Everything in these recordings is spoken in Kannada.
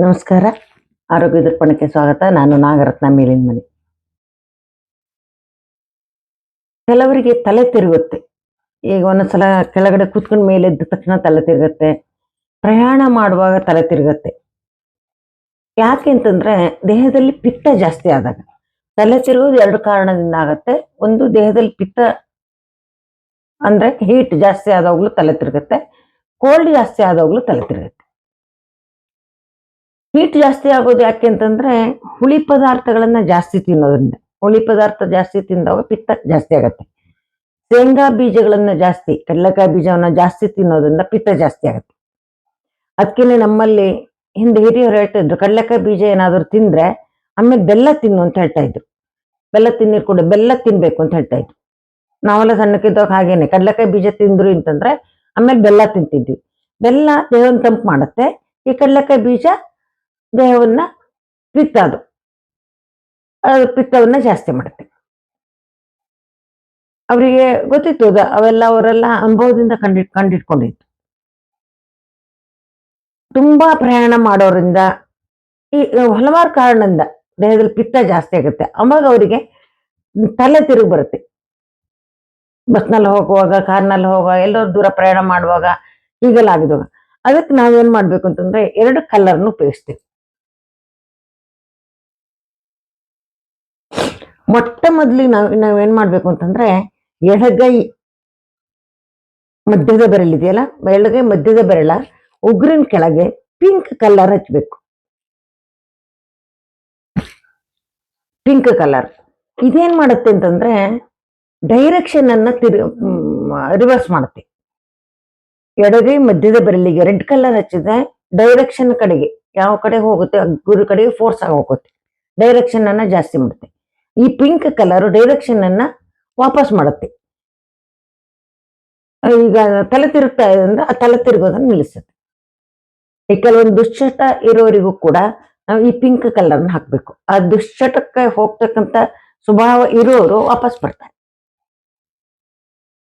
ನಮಸ್ಕಾರ. ಆರೋಗ್ಯ ದರ್ಪಣಕ್ಕೆ ಸ್ವಾಗತ. ನಾನು ನಾಗರತ್ನ ಮೇಲಿನ ಮನೆ ಕೆಲವರಿಗೆ ತಲೆ ತಿರುಗುತ್ತೆ. ಈಗ ಒಂದೊಂದ್ಸಲ ಕೆಳಗಡೆ ಕೂತ್ಕೊಂಡ ಮೇಲೆ ಎದ್ದ ತಕ್ಷಣ ತಲೆ ತಿರುಗುತ್ತೆ. ಪ್ರಯಾಣ ಮಾಡುವಾಗ ತಲೆ ತಿರುಗುತ್ತೆ. ಯಾಕೆ ಅಂತಂದ್ರೆ ದೇಹದಲ್ಲಿ ಪಿತ್ತ ಜಾಸ್ತಿ ಆದಾಗ. ತಲೆ ತಿರುಗೋದು ಎರಡು ಕಾರಣದಿಂದ ಆಗತ್ತೆ ಒಂದು, ದೇಹದಲ್ಲಿ ಪಿತ್ತ ಅಂದ್ರೆ ಹೀಟ್ ಜಾಸ್ತಿ ಆದಾಗ್ಲೂ ತಲೆ ತಿರುಗುತ್ತೆ ಕೋಲ್ಡ್ ಜಾಸ್ತಿ ಆದಾಗ್ಲೂ ತಲೆ ತಿರುಗುತ್ತೆ. ಹೀಟ್ ಜಾಸ್ತಿ ಆಗೋದು ಯಾಕೆ ಅಂತಂದ್ರೆ ಹುಳಿ ಪದಾರ್ಥಗಳನ್ನ ಜಾಸ್ತಿ ತಿನ್ನೋದ್ರಿಂದ. ಹುಳಿ ಪದಾರ್ಥ ಜಾಸ್ತಿ ತಿಂದಾಗ ಪಿತ್ತ ಜಾಸ್ತಿ ಆಗತ್ತೆ. ಶೇಂಗಾ ಬೀಜಗಳನ್ನ ಜಾಸ್ತಿ, ಕಡಲೆಕಾಯಿ ಬೀಜವನ್ನ ಜಾಸ್ತಿ ತಿನ್ನೋದ್ರಿಂದ ಪಿತ್ತ ಜಾಸ್ತಿ ಆಗತ್ತೆ. ಅದಕ್ಕೆ ನಮ್ಮಲ್ಲಿ ಹಿಂದೆ ಹಿರಿಯರು ಹೇಳ್ತಾ ಇದ್ರು ಕಡಲೆಕಾಯಿ ಬೀಜ ಏನಾದ್ರು ತಿಂದ್ರೆ ಆಮೇಲೆ ಬೆಲ್ಲ ತಿನ್ನು ಅಂತ ಹೇಳ್ತಾ ಇದ್ರು. ಬೆಲ್ಲ ತಿನ್ನಿರ್ ಕೂಡ ಬೆಲ್ಲ ತಿನ್ಬೇಕು ಅಂತ ಹೇಳ್ತಾ ಇದ್ರು. ನಾವೆಲ್ಲ ಸಣ್ಣಕ್ಕಿದ್ದಾಗ ಹಾಗೇನೆ. ಕಡಲೆಕಾಯಿ ಬೀಜ ತಿಂದ್ರು ಅಂತಂದ್ರೆ ಆಮೇಲೆ ಬೆಲ್ಲ ತಿಂತಿದ್ವಿ. ಬೆಲ್ಲ ದೇಹವನ್ನು ತಂಪು ಮಾಡುತ್ತೆ. ಈ ಕಡಲೆಕಾಯಿ ಬೀಜ ದೇಹವನ್ನ ಪಿತ್ತ ಅದು. ಪಿತ್ತವನ್ನ ಜಾಸ್ತಿ ಮಾಡುತ್ತೆ. ಅವರಿಗೆ ಗೊತ್ತಿತ್ತು ಅದು. ಅವೆಲ್ಲ ಅವರೆಲ್ಲ ಅನುಭವದಿಂದ ಕಂಡಿ ಕಂಡಿಟ್ಕೊಂಡಿತ್ತು ತುಂಬಾ ಪ್ರಯಾಣ ಮಾಡೋರಿಂದ ಈ ಹಲವಾರು ಕಾರಣದಿಂದ ದೇಹದಲ್ಲಿ ಪಿತ್ತ ಜಾಸ್ತಿ ಆಗುತ್ತೆ. ಅವಾಗ ಅವರಿಗೆ ತಲೆ ತಿರುಗಿ ಬರುತ್ತೆ. ಬಸ್ನಲ್ಲಿ ಹೋಗುವಾಗ, ಕಾರ್ನಲ್ಲಿ ಹೋಗುವಾಗ, ಎಲ್ಲರೂ ದೂರ ಪ್ರಯಾಣ ಮಾಡುವಾಗ ಹೀಗೆಲ್ಲ ಆಗಿದಾಗ ಅದಕ್ಕೆ ನಾವೇನ್ ಮಾಡ್ಬೇಕು ಅಂತಂದ್ರೆ ಎರಡು ಕಲರ್ನು ಉಪಯೋಗಿಸ್ತೀವಿ. ಮೊಟ್ಟ ಮೊದಲಿಗೆ ನಾವ್, ನಾವೇನ್ ಮಾಡ್ಬೇಕು ಅಂತಂದ್ರೆ ಎಡಗೈ ಮಧ್ಯದ ಬೆರಳಿದೆಯಲ್ಲ ಎಡಗೈ ಮಧ್ಯದ ಬೆರಳ ಉಗುರಿನ ಕೆಳಗೆ ಪಿಂಕ್ ಕಲರ್ ಹಚ್ಬೇಕು. Pink colour. ಇದೇನ್ ಮಾಡುತ್ತೆ ಅಂತಂದ್ರೆ ಡೈರೆಕ್ಷನ್ ಅನ್ನ ತಿರು ರಿವರ್ಸ್ ಮಾಡುತ್ತೆ. ಎಡಗೈ ಮಧ್ಯದ ಬೆರಳಿಗೆ ರೆಡ್ ಕಲರ್ ಹಚ್ಚಿದ್ರೆ ಡೈರೆಕ್ಷನ್ ಕಡೆಗೆ ಯಾವ ಕಡೆ ಹೋಗುತ್ತೆ, ಗುರು ಕಡೆಗೆ ಫೋರ್ಸ್ ಆಗಿ ಹೋಗುತ್ತೆ. ಡೈರೆಕ್ಷನ್ ಅನ್ನ ಜಾಸ್ತಿ ಮಾಡುತ್ತೆ. ಈ ಪಿಂಕ್ ಕಲರ್ ಡೈರೆಕ್ಷನ್ ಅನ್ನ ವಾಪಸ್ ಮಾಡುತ್ತೆ. ಈಗ ತಲೆ ತಿರುಗ್ತಾ ಇದೆ ಅಂದ್ರೆ ಆ ತಲೆ ತಿರುಗೋದನ್ನ ನಿಲ್ಲಿಸುತ್ತೆ. ಈ ಕೆಲವೊಂದು ದುಶ್ಚಟ ಇರೋರಿಗೂ ಕೂಡ ನಾವು ಈ ಪಿಂಕ್ ಕಲರ್ನ ಹಾಕ್ಬೇಕು. ಆ ದುಶ್ಚಟಕ್ಕೆ ಹೋಗ್ತಕ್ಕಂತ ಸ್ವಭಾವ ಇರೋರು ವಾಪಸ್ ಬರ್ತಾರೆ.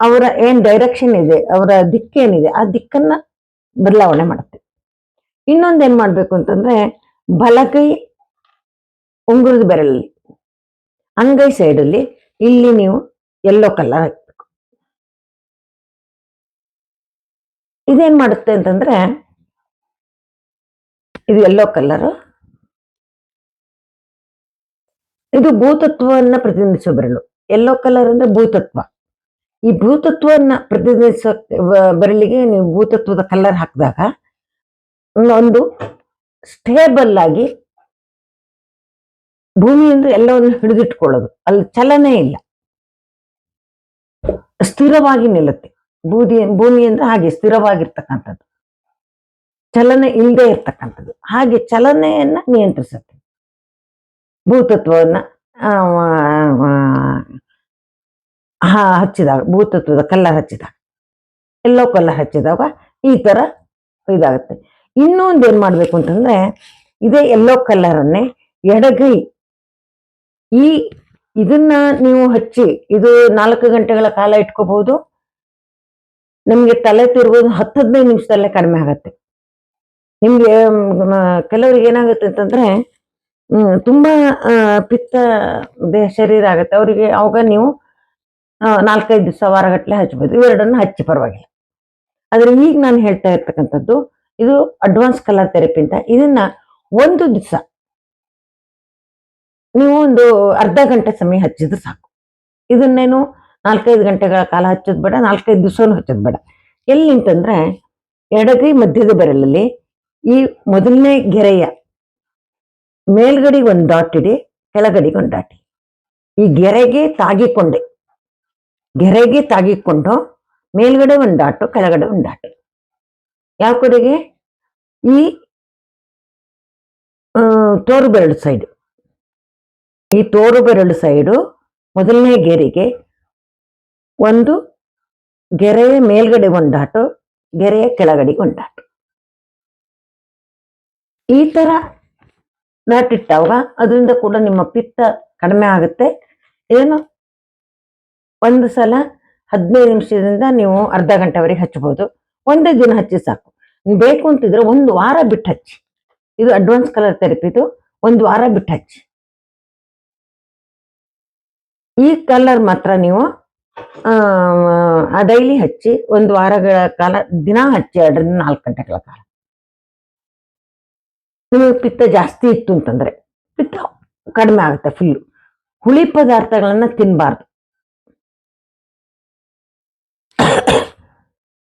ಅವರ ಏನ್ ಡೈರೆಕ್ಷನ್ ಇದೆ, ಅವರ ದಿಕ್ಕೇನಿದೆ ಆ ದಿಕ್ಕನ್ನ ಬದಲಾವಣೆ ಮಾಡುತ್ತೆ. ಇನ್ನೊಂದು ಏನ್ ಮಾಡ್ಬೇಕು ಅಂತಂದ್ರೆ, ಬಲಗೈ ಉಂಗುರದ ಬೆರಳಲ್ಲಿ, ಅಂಗೈ ಸೈಡಲ್ಲಿ ಇಲ್ಲಿ ನೀವು ಎಲ್ಲೋ ಕಲರ್ ಹಾಕ್ಬೇಕು. ಇದೇನ್ ಮಾಡುತ್ತೆ ಅಂತಂದ್ರೆ, ಇದು ಎಲ್ಲೋ ಕಲರ್ ಇದು ಭೂತತ್ವವನ್ನ ಪ್ರತಿನಿಧಿಸೋ ಬೆರಳು. ಎಲ್ಲೋ ಕಲರ್ ಅಂದ್ರೆ ಭೂತತ್ವ. ಈ ಭೂತತ್ವವನ್ನು ಪ್ರತಿನಿಧಿಸೋ ಬರಲಿಗೆ ನೀವು ಭೂತತ್ವದ ಕಲರ್ ಹಾಕಿದಾಗ, ಒಂದು ಸ್ಟೇಬಲ್ ಆಗಿ ಭೂಮಿಯಿಂದ ಎಲ್ಲವನ್ನು ಹಿಡಿದಿಟ್ಕೊಳ್ಳೋದು ಅಲ್ಲಿ ಚಲನೆ ಇಲ್ಲ. ಸ್ಥಿರವಾಗಿ ನಿಲ್ಲುತ್ತೆ. ಬೂದಿ ಭೂಮಿ ಹಾಗೆ ಸ್ಥಿರವಾಗಿರ್ತಕ್ಕಂಥದ್ದು. ಚಲನೆ ಇಲ್ಲದೆ ಇರ್ತಕ್ಕಂಥದ್ದು. ಹಾಗೆ ಚಲನೆಯನ್ನ ನಿಯಂತ್ರಿಸುತ್ತೆ. ಭೂತತ್ವವನ್ನ ಹಾ ಹಚ್ಚಿದಾಗ ಭೂತತ್ವದ ಕಲ್ಲರ್ ಹಚ್ಚಿದಾಗ ಎಲ್ಲೋ ಕಲ್ಲರ್ ಹಚ್ಚಿದಾಗ ಈ ತರ ಇದಾಗುತ್ತೆ. ಇನ್ನೊಂದು ಏನು ಮಾಡಬೇಕು ಅಂತಂದ್ರೆ, ಇದೇ ಎಲ್ಲೋ ಕಲ್ಲರನ್ನೇ ಎಡಗೈ, ಈ ಇದನ್ನ ನೀವು ಹಚ್ಚಿ, ಇದು ನಾಲ್ಕು ಗಂಟೆಗಳ ಕಾಲ ಇಟ್ಕೋಬಹುದು. ನಿಮಗೆ ತಲೆ ತಿರುಗೋದು ಹತ್ತು ಹದಿನೈದು ನಿಮಿಷದಲ್ಲೇ ಕಡಿಮೆ ಆಗತ್ತೆ. ನಿಮಗೆ ಕೆಲವ್ರಿಗೆ ಏನಾಗುತ್ತೆ ಅಂತಂದ್ರೆ ತುಂಬಾ ಪಿತ್ತ ದೇಹ ಶರೀರ ಆಗುತ್ತೆ. ಅವರಿಗೆ, ಅವಾಗ ನೀವು ನಾಲ್ಕೈದು ದಿವಸ ವಾರಗಟ್ಟಲೆ ಹಚ್ಬೋದು. ಇವೆರಡನ್ನ ಹಚ್ಚಿ ಪರವಾಗಿಲ್ಲ. ಆದರೆ ಈಗ ನಾನು ಹೇಳ್ತಾ ಇರ್ತಕ್ಕಂಥದ್ದು, ಇದು ಅಡ್ವಾನ್ಸ್ ಕಲರ್ ಥೆರಪಿ ಅಂತ. ಇದನ್ನ ಒಂದು ದಿವಸ, ನೀವು ಒಂದು ಅರ್ಧ ಗಂಟೆ ಸಮಯ ಹಚ್ಚಿದ್ರೆ ಸಾಕು. ಇದನ್ನೇನು ನಾಲ್ಕೈದು ಗಂಟೆಗಳ ಕಾಲ ಹಚ್ಚೋದು ಬೇಡ, ನಾಲ್ಕೈದು ದಿವಸನೂ ಹಚ್ಚೋದು ಬೇಡ. ಎಲ್ಲಿ ಅಂತಂದ್ರೆ, ಎಡಗೈ ಮಧ್ಯದ ಬೆರಳಲ್ಲಿ ಈ ಮೊದಲನೇ ಗೆರೆಯ ಮೇಲ್ಗಡೆಗೆ ಒಂದು ಡಾಟ್ ಇಡಿ ಕೆಳಗಡೆಗೆ ಒಂದು ಡಾಟ್ ಈ ಗೆರೆಗೆ ತಾಗಿಕೊಂಡೆ. ಗೆರೆಗೆ ತಾಗಿಕೊಂಡು ಮೇಲ್ಗಡೆ ಒಂದಾಟು ಕೆಳಗಡೆ ಒಂದಾಟು ಯಾವ ಕಡೆಗೆ? ಈ ತೋರು ಬೆರಳು ಸೈಡು ಈ ತೋರು ಬೆರಳು ಸೈಡು ಮೊದಲನೇ ಗೆರೆಗೆ ಒಂದು ಗೆರೆಯ ಮೇಲ್ಗಡೆ ಒಂದಾಟು ಗೆರೆಯ ಕೆಳಗಡೆ ಒಂದಾಟು ಈ ಥರ ನಾಟಿಟ್ಟಾಗ ಅದರಿಂದ ಕೂಡ ನಿಮ್ಮ ಪಿತ್ತ ಕಡಿಮೆ ಆಗುತ್ತೆ. ಏನು ಒಂದು ಸಲ ಹದಿನೈದು ನಿಮಿಷದಿಂದ ನೀವು ಅರ್ಧ ಗಂಟೆವರೆಗೆ ಹಚ್ಚಬಹುದು. ಒಂದೇ ದಿನ ಹಚ್ಚಿ ಸಾಕು. ಬೇಕು ಅಂತಿದ್ರೆ ಒಂದು ವಾರ ಬಿಟ್ಟು ಹಚ್ಚಿ. ಇದು ಅಡ್ವಾನ್ಸ್ ಕಲರ್ ಥೆರಪಿದು ಒಂದು ವಾರ ಬಿಟ್ಟು ಹಚ್ಚಿ. ಈ ಕಲರ್ ಮಾತ್ರ ನೀವು ಡೈಲಿ ಹಚ್ಚಿ, ಒಂದು ವಾರಗಳ ಕಾಲ, ದಿನ ಹಚ್ಚಿ, ಎರಡರಿಂದ ನಾಲ್ಕು ಗಂಟೆಗಳ ಕಾಲ. ನಿಮಗೆ ಪಿತ್ತ ಜಾಸ್ತಿ ಇತ್ತು ಅಂತಂದ್ರೆ, ಪಿತ್ತ ಕಡಿಮೆ ಆಗುತ್ತೆ ಫುಲ್ಲು ಹುಳಿ ಪದಾರ್ಥಗಳನ್ನ ತಿನ್ನಬಾರ್ದು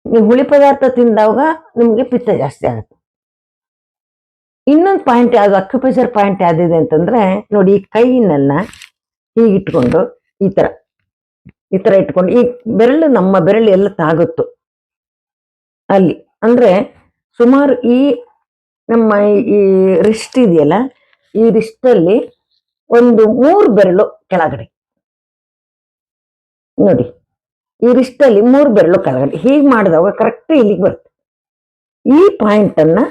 ನೀವು ಹುಳಿ ಪದಾರ್ಥ ತಿಂದಾಗ ನಿಮಗೆ ಪಿತ್ತ ಜಾಸ್ತಿ ಆಗುತ್ತೆ. ಇನ್ನೊಂದು ಪಾಯಿಂಟ್ ಯಾವುದು ಅಕ್ಯುಪೇಚರ್ ಪಾಯಿಂಟ್ ಯಾವ್ದಿದೆ ಅಂತಂದ್ರೆ, ನೋಡಿ ಈ ಕೈಯನ್ನೆಲ್ಲ ಹೀಗೆ ಇಟ್ಕೊಂಡು ಈ ತರ ಈ ತರ ಇಟ್ಕೊಂಡು, ಈ ಬೆರಳು ನಮ್ಮ ಬೆರಳು ಎಲ್ಲ ತಾಗುತ್ತು. ಅಲ್ಲಿ, ಅಂದ್ರೆ ಸುಮಾರು ಈ ನಮ್ಮ ಈ ರಿಸ್ಟ್ ಇದೆಯಲ್ಲ, ಈ ರಿಸ್ಟಲ್ಲಿ ಒಂದು ಮೂರು ಬೆರಳು ಕೆಳಗಡೆ. ನೋಡಿ. ಈ ರಿಸ್ಟಲ್ಲಿ ಮೂರು ಬೆರಳು ಕೆಳಗಡೆ ಹೀಗೆ ಮಾಡಿದಾಗ ಕರೆಕ್ಟ್ ಇಲ್ಲಿಗೆ ಬರುತ್ತೆ. ಈ ಪಾಯಿಂಟನ್ನು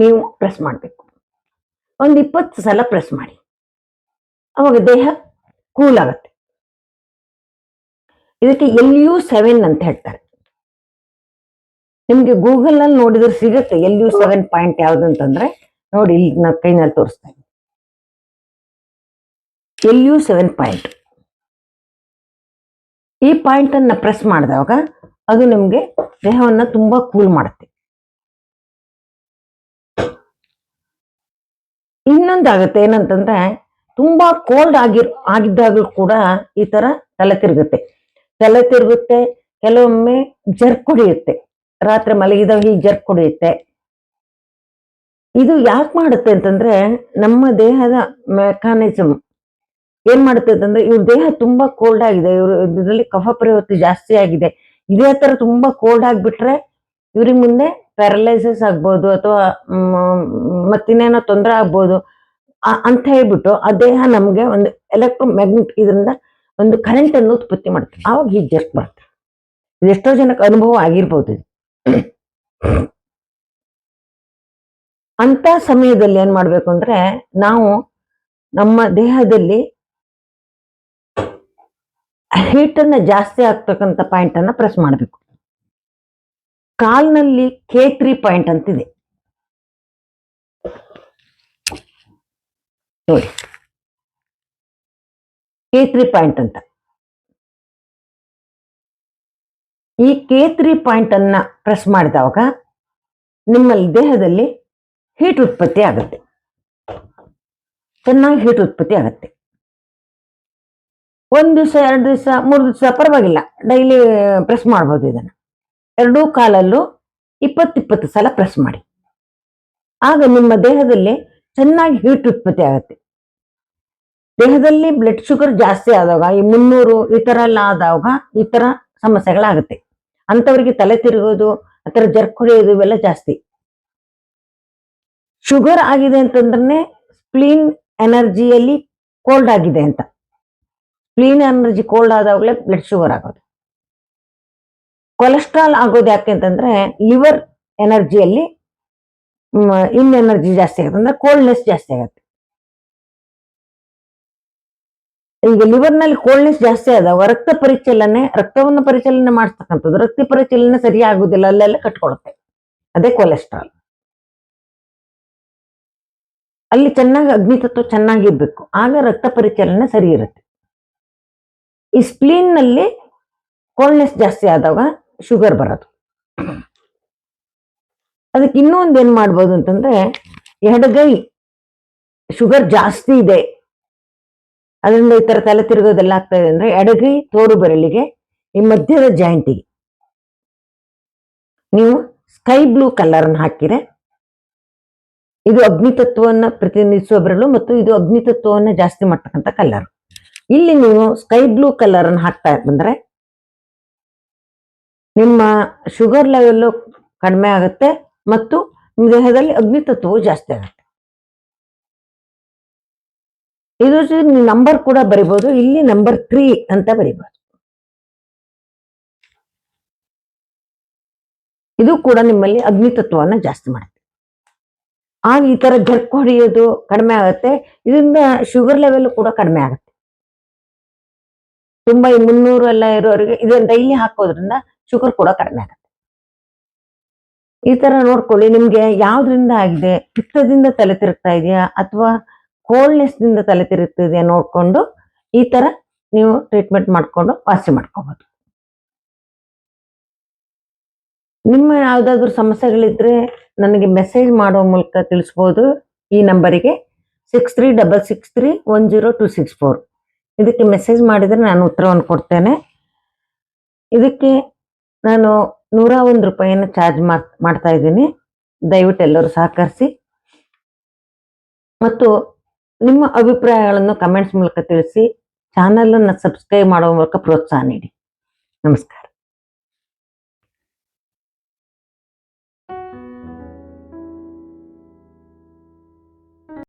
ನೀವು ಪ್ರೆಸ್ ಮಾಡಬೇಕು. ಒಂದು ಇಪ್ಪತ್ತು ಸಲ ಪ್ರೆಸ್ ಮಾಡಿ. ಅವಾಗ ದೇಹ ಕೂಲ್ ಆಗುತ್ತೆ. ಇದಕ್ಕೆ ಎಲ್ಲಿಯೂ ಸೆವೆನ್ ಅಂತ ಹೇಳ್ತಾರೆ. ನಿಮಗೆ ಗೂಗಲಲ್ಲಿ ನೋಡಿದ್ರೆ ಸಿಗುತ್ತೆ ಎಲ್ ಯು ಸೆವೆನ್ ಪಾಯಿಂಟ್ ಯಾವುದು ಅಂತಂದ್ರೆ. ನೋಡಿ ಇಲ್ಲಿ ನಾ ಕೈನಲ್ಲಿ ತೋರಿಸ್ತಾ ಇದ್ದೀನಿ. ಎಲ್ ಯು ಸೆವೆನ್ ಪಾಯಿಂಟ್ ಈ ಪಾಯಿಂಟನ್ನು ಪ್ರೆಸ್ ಮಾಡಿದಾಗ ಅದು ನಿಮಗೆ ದೇಹವನ್ನು ತುಂಬ ಕೂಲ್ ಮಾಡುತ್ತೆ. ಇನ್ನೊಂದಾಗುತ್ತೆ ಏನಂತಂದ್ರೆ ತುಂಬ ಕೋಲ್ಡ್ ಆಗಿರ್, ಆಗಿದ್ದಾಗಲೂ ಕೂಡ ಈ ತರ ತಲೆ ತಿರುಗುತ್ತೆ. ತಲೆ ತಿರುಗುತ್ತೆ, ಕೆಲವೊಮ್ಮೆ ಜರ್ಕ್ ಕುಡಿಯುತ್ತೆ ರಾತ್ರಿ ಮಲಗಿದಾಗ ಹೀಗೆ ಜರ್ಕ್ ಕುಡಿಯುತ್ತೆ ಇದು ಯಾಕೆ ಮಾಡುತ್ತೆ ಅಂತಂದ್ರೆ ನಮ್ಮ ದೇಹದ ಮೆಕ್ಯಾನಿಸಮ್ ಏನ್ ಮಾಡುತ್ತೆ ಅಂತಂದ್ರೆ ಇವ್ರ ದೇಹ ತುಂಬಾ ಕೋಲ್ಡ್ ಆಗಿದೆ, ಇವ್ರ ಇದರಲ್ಲಿ ಕಫ ಪ್ರವೃತ್ತಿ ಜಾಸ್ತಿ ಆಗಿದೆ. ಇದೇ ತರ ತುಂಬಾ ಕೋಲ್ಡ್ ಆಗ್ಬಿಟ್ರೆ ಇವ್ರಿಗೆ ಮುಂದೆ ಪ್ಯಾರಾಲೈಸಿಸ್ ಆಗ್ಬೋದು ಅಥವಾ ಮತ್ತಿನ್ನೇನೋ ತೊಂದರೆ ಆಗ್ಬೋದು. ಅಂತ ಹೇಳ್ಬಿಟ್ಟು ಆ ದೇಹ ನಮ್ಗೆ ಒಂದು ಎಲೆಕ್ಟ್ರೋ ಮ್ಯಾಗ್ನೆಟ್ ಇದರಿಂದ ಒಂದು ಕರೆಂಟ್ ಅನ್ನು ಉತ್ಪತ್ತಿ ಮಾಡುತ್ತೆ. ಆವಾಗ ಈ ಜರ್ಕ್ ಬರುತ್ತೆ. ಇದು ಎಷ್ಟೋ ಜನಕ್ಕೆ ಅನುಭವ ಆಗಿರ್ಬೋದು ಇದು. ಅಂತ ಸಮಯದಲ್ಲಿ ಏನ್ ಮಾಡ್ಬೇಕು ಅಂದ್ರೆ ನಾವು ನಮ್ಮ ದೇಹದಲ್ಲಿ ಹೀಟ್ ಅನ್ನ ಜಾಸ್ತಿ ಆಗ್ತಕ್ಕಂಥ ಪಾಯಿಂಟ್ ಅನ್ನ ಪ್ರೆಸ್ ಮಾಡಬೇಕು. ಕಾಲ್ನಲ್ಲಿ ಕೆ ತ್ರೀ ಪಾಯಿಂಟ್ ಅಂತಿದೆ. ನೋಡಿ. ಕೆ ತ್ರೀ ಪಾಯಿಂಟ್ ಅಂತ. ಈ ಕೆ ತ್ರೀ ಪಾಯಿಂಟ್ ಅನ್ನ ಪ್ರೆಸ್ ಮಾಡಿದವಾಗ ನಿಮ್ಮಲ್ಲಿ ದೇಹದಲ್ಲಿ ಹೀಟ್ ಉತ್ಪತ್ತಿ ಆಗುತ್ತೆ. ಚೆನ್ನಾಗಿ ಹೀಟ್ ಉತ್ಪತ್ತಿ ಆಗುತ್ತೆ. ಒಂದ್ ದಿವಸ, ಎರಡು ದಿವಸ, ಮೂರು ದಿವಸ ಪರವಾಗಿಲ್ಲ. ಡೈಲಿ ಪ್ರೆಸ್ ಮಾಡ್ಬೋದು ಇದನ್ನ. ಎರಡೂ ಕಾಲಲ್ಲೂ ಇಪ್ಪತ್ತಿಪ್ಪತ್ತು ಸಲ ಪ್ರೆಸ್ ಮಾಡಿ. ಆಗ ನಿಮ್ಮ ದೇಹದಲ್ಲಿ ಚೆನ್ನಾಗಿ ಹೀಟ್ ಉತ್ಪತ್ತಿ ಆಗುತ್ತೆ. ದೇಹದಲ್ಲಿ ಬ್ಲಡ್ ಶುಗರ್ ಜಾಸ್ತಿ ಆದಾಗ ಈ ಮುನ್ನೂರು ಈ ಥರ ಎಲ್ಲ ಆದಾಗ ಈ ಥರ ಸಮಸ್ಯೆಗಳಾಗುತ್ತೆ. ಅಂಥವ್ರಿಗೆ ತಲೆ ತಿರುಗೋದು, ಆ ಥರ ಜರ್ಕ್ ಹೊಡೆಯೋದು ಇವೆಲ್ಲ ಜಾಸ್ತಿ. ಶುಗರ್ ಆಗಿದೆ ಅಂತಂದ್ರೆ ಸ್ಪ್ಲೀನ್ ಎನರ್ಜಿಯಲ್ಲಿ ಕೋಲ್ಡ್ ಆಗಿದೆ ಅಂತ. ಸ್ಪ್ಲೀನ್ ಎನರ್ಜಿ ಕೋಲ್ಡ್ ಆದಾಗಲೇ ಬ್ಲಡ್ ಶುಗರ್ ಆಗೋದು. ಕೊಲೆಸ್ಟ್ರಾಲ್ ಆಗೋದು ಯಾಕೆ ಅಂತಂದ್ರೆ ಲಿವರ್ ಎನರ್ಜಿಯಲ್ಲಿ ಇನ್ ಎನರ್ಜಿ ಜಾಸ್ತಿ ಆಗುತ್ತೆ. ಅಂದ್ರೆ ಕೋಲ್ಡ್ನೆಸ್ ಜಾಸ್ತಿ ಆಗುತ್ತೆ. ಈಗ ಲಿವರ್ನಲ್ಲಿ ಕೋಲ್ಡ್ನೆಸ್ ಜಾಸ್ತಿ ಆದಾಗ ರಕ್ತ ಪರಿಚಲನೆ, ರಕ್ತವನ್ನು ಪರಿಚಲನೆ ಮಾಡಿಸ್ತಕ್ಕಂಥದ್ದು ರಕ್ತ ಪರಿಚಲನೆ ಸರಿ ಆಗುದಿಲ್ಲ, ಅಲ್ಲೆಲ್ಲ ಕಟ್ಕೊಳುತ್ತೆ. ಅದೇ ಕೊಲೆಸ್ಟ್ರಾಲ್ ಅಲ್ಲಿ ಚೆನ್ನಾಗಿ, ಅಗ್ನಿತತ್ವ ಚೆನ್ನಾಗಿರ್ಬೇಕು. ಆಗ ರಕ್ತ ಪರಿಚಲನೆ ಸರಿ ಇರುತ್ತೆ. ಈ ಸ್ಪ್ಲೀನ್ನಲ್ಲಿ ಕೋಲ್ಡ್ನೆಸ್ ಜಾಸ್ತಿ ಆದಾಗ ಶುಗರ್ ಬರೋದು. ಅದಕ್ಕೆ ಇನ್ನೊಂದು ಏನು ಮಾಡ್ಬೋದು ಅಂತಂದ್ರೆ ಎಡಗೈ ಶುಗರ್ ಜಾಸ್ತಿ ಇದೆ. ಅದರಿಂದ ಈ ಥರ ತಲೆ ತಿರುಗೋದೆಲ್ಲ ಆಗ್ತಾ ಇದೆ ಅಂದ್ರೆ ಎಡಗೈ ತೋರು ಬೆರಳಿಗೆ, ಈ ಮಧ್ಯದ ಜಾಯಿಂಟಿಗೆ ನೀವು ಸ್ಕೈ ಬ್ಲೂ ಕಲರ್ ಹಾಕಿದೆ ಇದು ಅಗ್ನಿತತ್ವವನ್ನು ಪ್ರತಿನಿಧಿಸುವ ಬೆರಳು ಮತ್ತು ಇದು ಅಗ್ನಿತತ್ವವನ್ನು ಜಾಸ್ತಿ ಮಾಡ್ತಕ್ಕಂಥ ಕಲರ್ ಇಲ್ಲಿ ನೀವು ಸ್ಕೈ ಬ್ಲೂ ಕಲರ್ ಅನ್ನು ಹಾಕ್ತಾ ಬಂದ್ರೆ ನಿಮ್ಮ ಶುಗರ್ ಲೆವೆಲ್ಲು ಕಡಿಮೆ ಆಗುತ್ತೆ ಮತ್ತು ನಿಮ್ಮ ದೇಹದಲ್ಲಿ ಅಗ್ನಿ ತತ್ವವು ಜಾಸ್ತಿ ಆಗುತ್ತೆ. ಇದು ನಂಬರ್ ಕೂಡ ಬರಿಬಹುದು ಇಲ್ಲಿ ನಂಬರ್ ತ್ರೀ ಅಂತ ಬರಿಬಹುದು ಇದು ಕೂಡ ನಿಮ್ಮಲ್ಲಿ ಅಗ್ನಿ ತತ್ವವನ್ನು ಜಾಸ್ತಿ ಮಾಡುತ್ತೆ. ಆಗ ಈ ತರ ಜರ್ಕ್ ಹೊಡೆಯೋದು ಕಡಿಮೆ ಆಗುತ್ತೆ, ಇದರಿಂದ ಶುಗರ್ ಲೆವೆಲ್ ಕೂಡ ಕಡಿಮೆ ಆಗುತ್ತೆ. ತುಂಬಾ ಈ ಮುನ್ನೂರು ಎಲ್ಲ ಇರೋರಿಗೆ ಇದನ್ನ ಡೈಲಿ ಹಾಕೋದ್ರಿಂದ ಶುಗರ್ ಕೂಡ ಕಡಿಮೆ ಆಗುತ್ತೆ. ಈ ತರ ನೋಡ್ಕೊಳ್ಳಿ, ನಿಮ್ಗೆ ಯಾವ್ದ್ರಿಂದ ಆಗಿದೆ? ಪಿತ್ತದಿಂದ ತಲೆ ತಿರುಗ್ತಾ ಇದೆಯಾ? ಅಥವಾ ಕೋಲ್ಡ್ನೆಸ್ ದಿಂದ ತಲೆ ತಿರುಗ್ತಿದೆಯಾ ನೋಡ್ಕೊಂಡು ಈ ತರ ನೀವು ಟ್ರೀಟ್ಮೆಂಟ್ ಮಾಡ್ಕೊಂಡು ವಾಸಿ ಮಾಡ್ಕೋಬಹುದು ನಿಮ್ಮ ಯಾವ್ದಾದ್ರು ಸಮಸ್ಯೆಗಳಿದ್ರೆ ನನಗೆ ಮೆಸೇಜ್ ಮಾಡೋ ಮೂಲಕ ತಿಳಿಸ್ಬೋದು. ಈ ನಂಬರಿಗೆ six three double six three one zero two six four ಇದಕ್ಕೆ ಮೆಸೇಜ್ ಮಾಡಿದರೆ ನಾನು ಉತ್ತರವನ್ನು ಕೊಡ್ತೇನೆ. ಇದಕ್ಕೆ ನಾನು ನೂರ ಒಂದು ರೂಪಾಯಿಯನ್ನು ಚಾರ್ಜ್ ಮಾಡ್ತಾ ಇದ್ದೀನಿ. ದಯವಿಟ್ಟು ಎಲ್ಲರೂ ಸಹಕರಿಸಿ. ಮತ್ತು ನಿಮ್ಮ ಅಭಿಪ್ರಾಯಗಳನ್ನು ಕಮೆಂಟ್ಸ್ ಮೂಲಕ ತಿಳಿಸಿ. ಚಾನಲನ್ನು ಸಬ್ಸ್ಕ್ರೈಬ್ ಮಾಡುವ ಮೂಲಕ ಪ್ರೋತ್ಸಾಹ ನೀಡಿ. ನಮಸ್ಕಾರ.